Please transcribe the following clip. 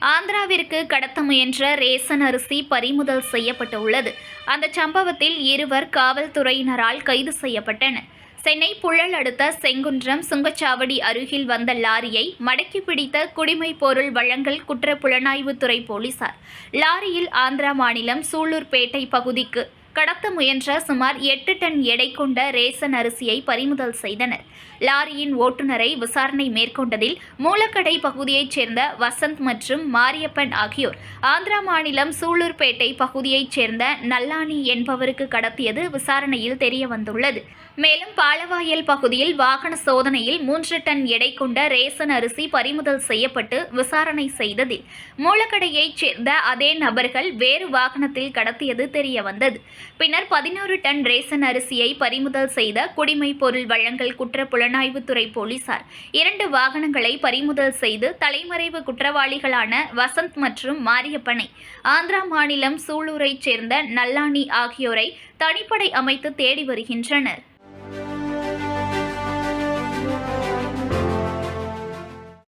ஆந்திராவிற்கு கடத்த முயன்ற ரேசன் அரிசி பறிமுதல் செய்யப்பட்டுள்ளது. அந்த சம்பவத்தில் இருவர் காவல்துறையினரால் கைது செய்யப்பட்டனர். சென்னை புழல் அடுத்த செங்குன்றம் சுங்கச்சாவடி அருகில் வந்த லாரியை மடக்கி பிடித்த குடிமைப் பொருள் வழங்கல் குற்ற புலனாய்வுத்துறை போலீசார். லாரியில் ஆந்திரா மாநிலம் சூலூர்பேட்டை பகுதிக்கு கடத்த முயன்ற சுமார் எட்டு டன் எடை கொண்ட ரேசன் அரிசியை பறிமுதல் செய்தனர். லாரியின் ஓட்டுநரை விசாரணை மேற்கொண்டதில் மூலக்கடை பகுதியைச் சேர்ந்த வசந்த் மற்றும் மாரியப்பன் ஆகியோர் ஆந்திரா மாநிலம் சூலூர்பேட்டை பகுதியைச் சேர்ந்த நல்லானி என்பவருக்கு கடத்தியது விசாரணையில் தெரியவந்துள்ளது. மேலும் பாலவாயல் பகுதியில் வாகன சோதனையில் மூன்று டன் எடை கொண்ட ரேசன் அரிசி பறிமுதல் செய்யப்பட்டு விசாரணை செய்ததில் மூலக்கடையைச் சேர்ந்த அதே நபர்கள் வேறு வாகனத்தில் கடத்தியது தெரியவந்தது. பின்னர் பதினோரு டன் ரேசன் அரிசியை பறிமுதல் செய்த குடிமை பொருள் வழங்கல் குற்ற புலனாய்வுத்துறை போலீசார். இரண்டு வாகனங்களை பறிமுதல் செய்து தலைமறைவு குற்றவாளிகளான வசந்த் மற்றும் மாரியப்பனை ஆந்திரா மாநிலம் சூலூரைச் சேர்ந்த நல்லானி ஆகியோரை தனிப்படை அமைத்து தேடி வருகின்றனர்.